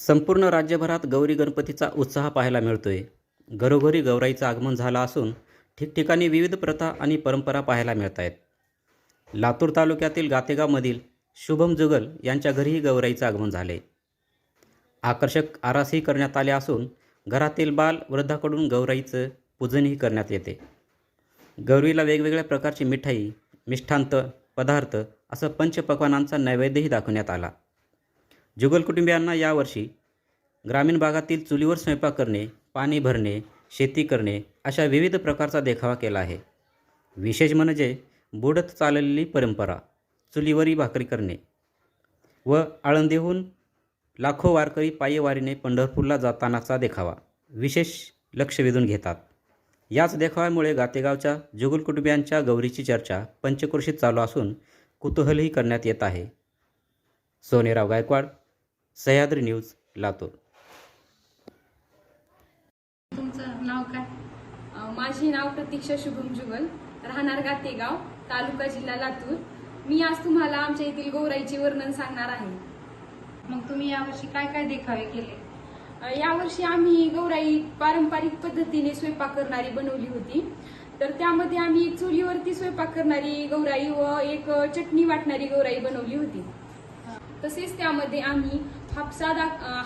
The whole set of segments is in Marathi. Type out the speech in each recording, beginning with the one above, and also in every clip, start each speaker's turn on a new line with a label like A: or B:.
A: संपूर्ण राज्यभरात गौरी गणपतीचा उत्साह पाहायला मिळतोय. घरोघरी गौराईचं आगमन झालं असून ठिकठिकाणी विविध प्रथा आणि परंपरा पाहायला मिळत आहेत लातूर तालुक्यातील गातेगावमधील शुभम जुगल यांच्या घरीही गौराईचं आगमन झाले आकर्षक आरासही करण्यात आले असून घरातील बाल वृद्धाकडून गौराईचं पूजनही करण्यात येते. गौरीला वेगवेगळ्या प्रकारची मिठाई मिष्ठांत पदार्थ असं पंचपक्वानांचा नैवेद्यही दाखवण्यात आला. जुगल कुटुंबियांना यावर्षी ग्रामीण भागातील चुलीवर स्वयंपाक करणे पाणी भरणे शेती करणे अशा विविध प्रकारचा देखावा केला आहे. विशेष म्हणजे बुडत चाललेली परंपरा चुलीवरी भाकरी करणे व आळंदीहून लाखो वारकरी पायीवारीने पंढरपूरला जातानाचा देखावा विशेष लक्ष वेधून घेतात. याच देखाव्यामुळे गातेगावच्या जुगल कुटुंबियांच्या गौरीची चर्चा पंचक्रोशीत चालू असून कुतूहलही करण्यात येत आहे. सोनेराव गायकवाड सह्याद्री न्यूज लातूर.
B: तुमचं नाव काय?
C: माझे नाव प्रतीक्षा शुभम जुगल. राहणार गातेगाव तालुका जिल्हा लातूर. मी आज तुम्हाला आमच्या येथील गौराईचे वर्णन सांगणार आहे.
B: मग तुम्ही यावर्षी काय काय देखावे केले?
C: यावर्षी आम्ही गौराई पारंपरिक पद्धतीने स्वयंपाक करणारी बनवली होती. तर त्यामध्ये आम्ही एक चुलीवरती स्वयंपाक करणारी गौराई व एक चटणी वाटणारी गौराई बनवली होती. तसेच त्यामध्ये आम्ही हापसा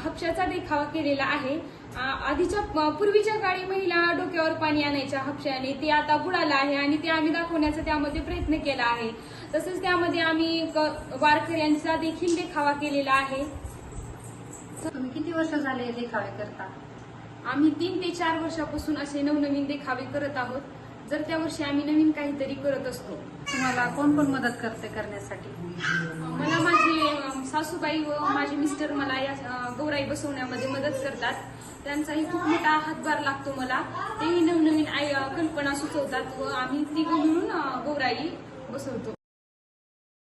C: हापशाचा देखावा केलेला आहे. आधीच्या पूर्वीच्या काळी महिला डोक्यावर पाणी आणायच्या हापशाने ते आता बुडालं आहे आणि ते आम्ही दाखवण्याचा त्यामध्ये प्रयत्न केला आहे. तसंच त्यामध्ये आम्ही वारकऱ्यांचा देखील देखावा केलेला आहे.
B: तुम्ही किती वर्ष झाले देखावे करता?
C: आम्ही तीन ते चार वर्षापासून असे नवनवीन देखावे करत आहोत. जर त्या वर्षी आम्ही नवीन काहीतरी करत असतो
B: तुम्हाला कोण कोण मदत करते करण्यासाठी?
C: मला माझे सासूबाई व माझे मिस्टर मला या गौराई बसवण्यामध्ये मदत करतात. त्यांचाही खूप मोठा हातभार लागतो मला. तेही नवनवीन कल्पना सुचवतात व आम्ही तिघं म्हणून गौराई बसवतो.